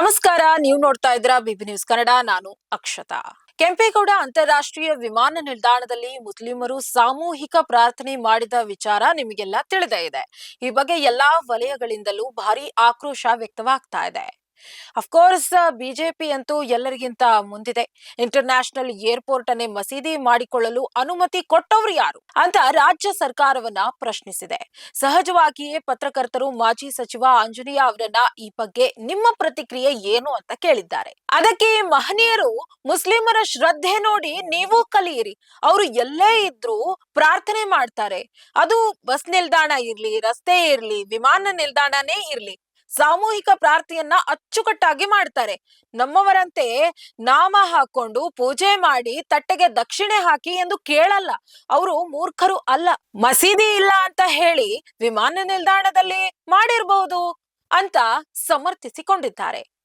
ನಮಸ್ಕಾರ, ನೀವು ನೋಡ್ತಾ ಇದ್ದೀರಾ ಬಿಬಿ ನ್ಯೂಸ್ ಕನ್ನಡ, ನಾನು ಅಕ್ಷತಾ. ಕೆಂಪೇಗೌಡ ಅಂತಾರಾಷ್ಟ್ರೀಯ ವಿಮಾನ ನಿಲ್ದಾಣದಲ್ಲಿ ಮುಸ್ಲಿಮರು ಸಾಮೂಹಿಕ ಪ್ರಾರ್ಥನೆ ಮಾಡಿದ ವಿಚಾರ ನಿಮಗೆಲ್ಲ ತಿಳಿದ ಇದೆ. ಈ ಬಗ್ಗೆ ಎಲ್ಲಾ ವಲಯಗಳಿಂದಲೂ ಭಾರಿ ಆಕ್ರೋಶ ವ್ಯಕ್ತವಾಗ್ತಾ ಇದೆ. ಅಫ್ಕೋರ್ಸ್ ಬಿಜೆಪಿ ಅಂತೂ ಎಲ್ಲರಿಗಿಂತ ಮುಂದಿದೆ. ಇಂಟರ್ ನ್ಯಾಷನಲ್ ಏರ್ಪೋರ್ಟ್ ಅನ್ನೇ ಮಸೀದಿ ಮಾಡಿಕೊಳ್ಳಲು ಅನುಮತಿ ಕೊಟ್ಟವರು ಯಾರು ಅಂತ ರಾಜ್ಯ ಸರ್ಕಾರವನ್ನ ಪ್ರಶ್ನಿಸಿದೆ. ಸಹಜವಾಗಿಯೇ ಪತ್ರಕರ್ತರು, ಮಾಜಿ ಸಚಿವ ಆಂಜನೇಯ ಅವರನ್ನ ಈ ಬಗ್ಗೆ ನಿಮ್ಮ ಪ್ರತಿಕ್ರಿಯೆ ಏನು ಅಂತ ಕೇಳಿದ್ದಾರೆ. ಅದಕ್ಕೆ ಮಹನೀಯರು ಮುಸ್ಲಿಮರ ಶ್ರದ್ಧೆ ನೋಡಿ ನೀವು ಕಲಿಯಿರಿ. ಅವರು ಎಲ್ಲೇ ಇದ್ರೂ ಪ್ರಾರ್ಥನೆ ಮಾಡ್ತಾರೆ. ಅದು ಬಸ್ ನಿಲ್ದಾಣ ಇರ್ಲಿ, ರಸ್ತೆ ಇರ್ಲಿ, ವಿಮಾನ ನಿಲ್ದಾಣನೇ ಇರ್ಲಿ. ಸಾಮೂಹಿಕ ಪ್ರಾರ್ಥನೆಯನ್ನ ಅಚ್ಚುಕಟ್ಟಾಗಿ ಮಾಡ್ತಾರೆ. ನಮ್ಮವರಂತೆ ನಾಮ ಹಾಕೊಂಡು ಪೂಜೆ ಮಾಡಿ ತಟ್ಟೆಗೆ ದಕ್ಷಿಣೆ ಹಾಕಿ ಎಂದು ಕೇಳಲ್ಲ. ಅವರು ಮೂರ್ಖರು ಅಲ್ಲ. ಮಸೀದಿ ಇಲ್ಲ ಅಂತ ಹೇಳಿ ವಿಮಾನ ನಿಲ್ದಾಣದಲ್ಲಿ ಮಾಡಿರಬಹುದು ಅಂತ ಸಮರ್ಥಿಸಿಕೊಂಡಿದ್ದಾರೆ.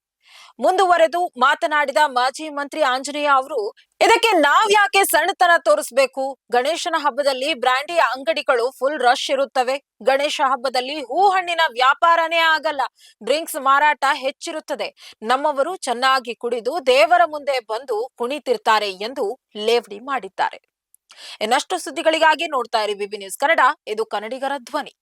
ಮುಂದುವರೆದು ಮಾತನಾಡಿದ ಮಾಜಿ ಮಂತ್ರಿ ಆಂಜನೇಯ ಅವರು, ಇದಕ್ಕೆ ನಾವ್ ಯಾಕೆ ಸಣ್ಣತನ ತೋರಿಸ್ಬೇಕು? ಗಣೇಶನ ಹಬ್ಬದಲ್ಲಿ ಬ್ರಾಂಡಿ ಅಂಗಡಿಗಳು ಫುಲ್ ರಶ್ ಇರುತ್ತವೆ. ಗಣೇಶ ಹಬ್ಬದಲ್ಲಿ ಹೂ ಹಣ್ಣಿನ ವ್ಯಾಪಾರನೇ ಆಗಲ್ಲ. ಡ್ರಿಂಕ್ಸ್ ಮಾರಾಟ ಹೆಚ್ಚಿರುತ್ತದೆ. ನಮ್ಮವರು ಚೆನ್ನಾಗಿ ಕುಡಿದು ದೇವರ ಮುಂದೆ ಬಂದು ಕುಣಿತಿರ್ತಾರೆ ಎಂದು ಲೇವಡಿ ಮಾಡಿದ್ದಾರೆ. ಇನ್ನಷ್ಟು ಸುದ್ದಿಗಳಿಗಾಗಿ ನೋಡ್ತಾ ಇರಿ ಬಿಬಿ ನ್ಯೂಸ್ ಕನ್ನಡ, ಇದು ಕನ್ನಡಿಗರ ಧ್ವನಿ.